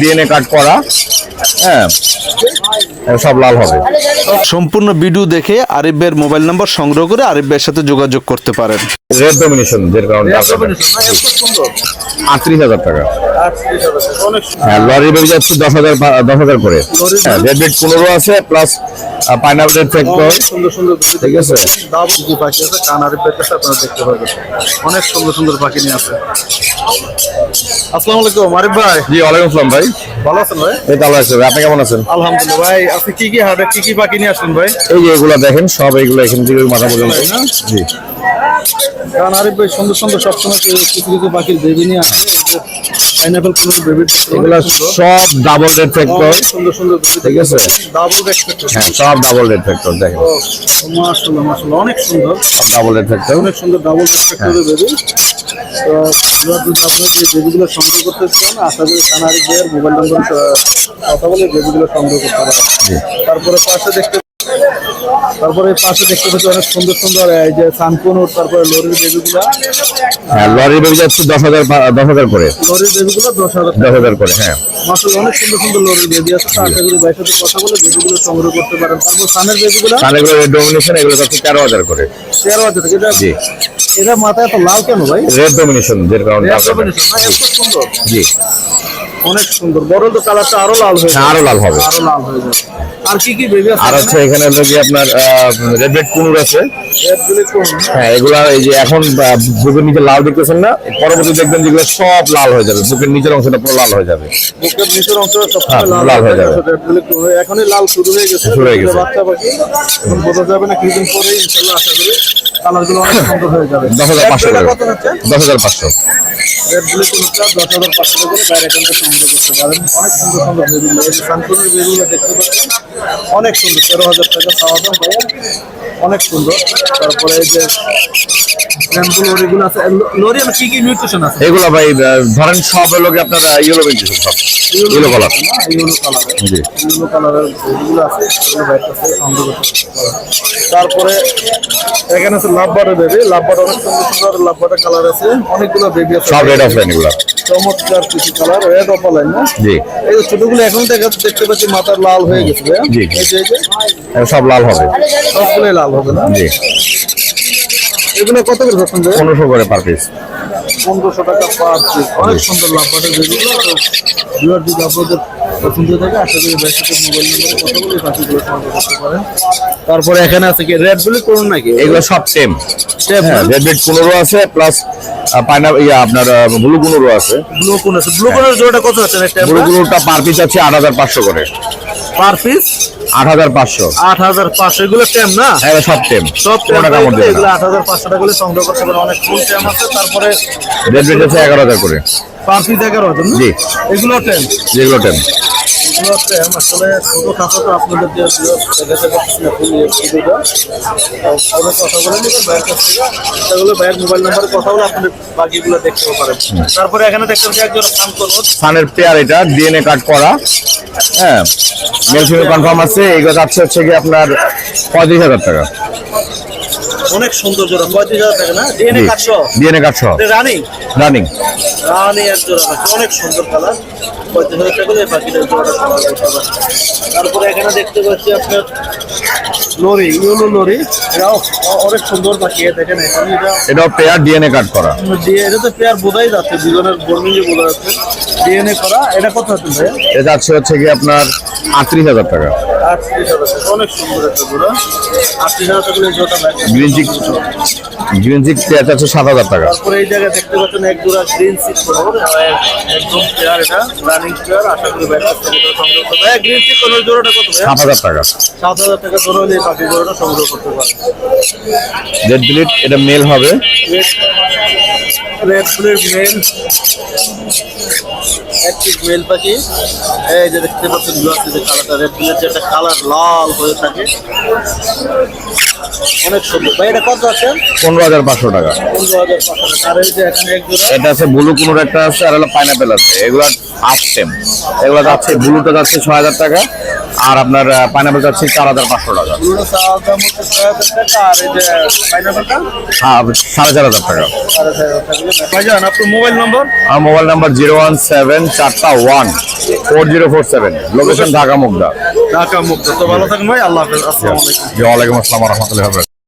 DNA card করা হ্যাঁ সব লাল হবে। সম্পূর্ণ ভিডিও দেখে আরিফ ভাইয়ের মোবাইল নম্বর সংগ্রহ করে আরিফ ভাইয়ের সাথে যোগাযোগ করতে পারেন। রেড ডমিনেশন যের কারণে আটত্রিশ হাজার টাকা। হ্যাঁ লরি বের যাচ্ছে দশ হাজার দশ হাজার করে। হ্যাঁ রেড রেড পনেরো আছে প্লাস পাইনাপেল ফ্যাক্টর সুন্দর সুন্দর ঠিক আছে? যে পাখি আছে কানারি পেটেছে আপনারা দেখতে পাবেন অনেক সুন্দর সুন্দর পাখি নিয়ে আছে। আসসালামু আলাইকুম আরিফ ভাই। জি ওয়ালাইকুম আসসালাম ভাই। ভালো আছেন ভাই? এই তো আল্লাহ ভাই। আপনি কেমন আছেন? আলহামদুলিল্লাহ ভাই আপনি কি কি হাটে কি কি পাখি নিয়ে আসলেন ভাই? এই যে এগুলো দেখেন সব এগুলো এখান থেকে মাথা পর্যন্ত জি। কারণ আরিফ ভাই সুন্দর সুন্দর সবসময় কিছু কিছু পাখির বেবি নিয়ে আসে পাইনাপেল কালার বেবি এগুলো সব ডাবল রেড ফ্যাক্টর সুন্দর সুন্দর ঠিক আছে? ডাবল রেসপেক্ট হ্যাঁ সব ডাবল রেড ফ্যাক্টর দেখেন। মাশাআল্লাহ মাশাআল্লাহ অনেক সুন্দর। সব ডাবল রেড ফ্যাক্টর অনেক সুন্দর ডাবল রেসপেক্টের বেবি তো এবার যদি আপনার যে বেবিগুলো সংগ্রহ করতে চান আশা করি কানারি মোবাইল নম্বর কথা বলে বেবিগুলো সংগ্রহ করতে পারেন তারপরে পাশে দেখতে তারপরে পাশে দেখতে পাচ্ছি অনেক সুন্দর সুন্দর এই যে সানকুনুর তারপরে লরির বেবিগুলো। হ্যাঁ লরি বের যাচ্ছে দশ হাজার দশ হাজার করে। লরির বেবিগুলো দশ হাজার দশ হাজার করে হ্যাঁ। অনেক সুন্দর সুন্দর লরির বেবি আছে। আশা করি ভাইয়ের সাথে কথা বলে বেবিগুলো সংগ্রহ করতে পারেন। তারপর সানের বেবিগুলো? এগুলো রেড এগুলো যাচ্ছে তেরো হাজার করে। তেরো হাজার এটা জি। এটা মাথায় এত লাল কেন ভাই? রেড ডমিনেশন যের কারণে জি। অনেক সুন্দর। বড় তো কালারটা আরও লাল হয়ে হ্যাঁ, আরও লাল হবে। আরও লাল হয়ে যাবে। আর কি কি বেবি আর আছে এখানে হলো কি আপনার রেড রেড কুনুর আছে। হ্যাঁ এগুলা এই যে এখন বুকের নিচে লাল দেখতেছেন না? পরবর্তী দেখবেন যেগুলো সব লাল হয়ে যাবে। বুকের নিচের অংশটা পুরো লাল হয়ে যাবে। বুকের নিচের অংশটা সব হ্যাঁ, লাল হয়ে যাবে। এখনই লাল শুরু হয়ে গেছে। শুরু হয়ে গেছে। বাচ্চা পাখি। বোঝা যাবে না কিছুদিন পরেই ইনশাআল্লাহ আশা করি কালারগুলো অনেক সুন্দর হয়ে যাবে। 10500 টাকা 10500 রেড ব্লু কোনটা দশ হাজার পাঁচশো টাকা করে বাইরে এখান সংগ্রহ করতে পারেন। অনেক সুন্দর সুন্দর এই দেখতে পাচ্ছেন। অনেক সুন্দর তেরো হাজার টাকা চাওয়া দাম ভাইয়া অনেক সুন্দর। তারপরে এই যে এগুলো ভাই ধরেন সব আপনার ইয়েলো সব ইয়েলো কালার ইয়েলো কালার জি। ইয়েলো কালারের বেবিগুলো আছে সংগ্রহ তারপরে এখানে আছে লাভবারের বেবি লাভবার অনেক সুন্দর সুন্দর লাভবারের কালার আছে। অনেকগুলো বেবি আছে। সব রেড অফলাইন এগুলো চমৎকার কিছু কালার রেড অপালাইন না? জি। এই ছোটগুলো এখন দেখা দেখতে পাচ্ছি মাথার লাল হয়ে গেছে। জি। এই যে এই সব লাল হবে। সবগুলোই লাল হবে না? জি। এগুলো কত করে ধরছেন পনেরোশো করে পার পিস পনেরোশো টাকা পার পিস অনেক সুন্দর লাভ পাঠে যেগুলো আপনাদের পছন্দ থাকে আশা করি ভাইয়ের সাথে মোবাইল নম্বরে কথা বলে বাকিগুলো সংগ্রহ করতে পারেন। তারপরে এখানে আছে কি? রেড বলে করুন নাকি? এগুলো সব সেম হ্যাঁ রেড রেড পনেরো আছে প্লাস পাইনাপ ইয়া আপনার ব্লু কুনুরও আছে। ব্লু কোন আছে। ব্লু কোনের জোড়াটা কত আছে? ব্লু কুনুরটা পার পিস আছে আট হাজার পাঁচশো করে। পার পিস আট হাজার পাঁচশো। আট হাজার পাঁচশো এগুলো টেম না? হ্যাঁ সব সেম সব কোনো টাকা মধ্যে এগুলো আট হাজার পাঁচশো টাকা করে সংগ্রহ করতে পারেন। অনেক ফুল টেম আছে তারপরে রেড আছে এগারো হাজার করে। পার পিস এগারো হাজার না? জি। এগুলো টেম যেগুলো টেন আপনাদের কথা বলে মোবাইল নাম্বারে কথা বলে বাকিগুলো দেখতে পারেন তারপরে এখানে দেখতে একজন করব পেয়ার এটা কার্ড করা। হ্যাঁ মেল কনফার্ম আছে। হচ্ছে আপনার পঁয়ত্রিশ হাজার টাকা। অনেক সুন্দর জোড়া পঁয়ত্রিশ হাজার টাকা না ডিএনএ কাটশো ডিএনএ সহ রানিং? রানিং। রানি এক জোড়া আছে অনেক সুন্দর কালার। পঁয়ত্রিশ হাজার টাকা দিয়ে বাকিটা জোড়াটা তারপরে এখানে দেখতে পাচ্ছি আপনার লরি ইউলো লরি। এটাও অনেক সুন্দর পাখি দেখেন এখানে এটা। এটাও পেয়ার ডিএনএ কার্ড করা। এটা তো পেয়ার বোঝাই যাচ্ছে দুজনের বর্মিলে বোঝা যাচ্ছে। ডিএনএ করা এটা কত আছে ভাই এটা যাচ্ছে হচ্ছে কি আপনার আটত্রিশ হাজার টাকা। আটত্রিশ হাজার টাকা অনেক সুন্দর একটা জোড়া আটত্রিশ হাজার টাকা green cheek green cheek pair যাচ্ছে সাত হাজার টাকা। তারপরে এই জায়গায় দেখতে পাচ্ছেন এক জোড়া গ্রিন কোনোর একদম পেয়ার এটা রানিং পেয়ার আশা করি সংগ্রহ করতে পারে গ্রিন সিট কোনোর জোড়াটা কত সাত হাজার টাকা। সাত হাজার টাকা জোড়া হলে এই পাখি জোড়াটা সংগ্রহ করতে পারে রেড বিলিট এটা মেল হবে। রেড মেল একটি মেল পাখি। এই যে দেখতে পাচ্ছেন জোড়াতে যে কালারটা রেড ফুলের যে একটা কালার লাল হয়ে থাকে। অনেক সুন্দর। ভাই এটা কত আছে? পনেরো হাজার পাঁচশো টাকা। পনেরো হাজার পাঁচশো টাকা। আর এই যে এখানে এক জোড়া এটা আছে ব্লু কুনোর একটা আছে আর হলো পাইনাপেল আছে। এগুলো হাফ টেম এগুলো যাচ্ছে ব্লুটা যাচ্ছে ছয় হাজার টাকা। আর আপনার পাইনাপেল চাচ্ছি চার হাজার পাঁচশো টাকা। হ্যাঁ সাড়ে চার হাজার টাকা। আপনার মোবাইল নম্বর? আমার mobile number zero one seven চারটা one four zero four seven. Location Dhaka Mugda. Dhaka Mugda. তো ভালো থাকুন ভাই আল্লাহ হাফেজ। আসসালামু ওয়ালাইকুম আসসালাম রহমতুল্লাহ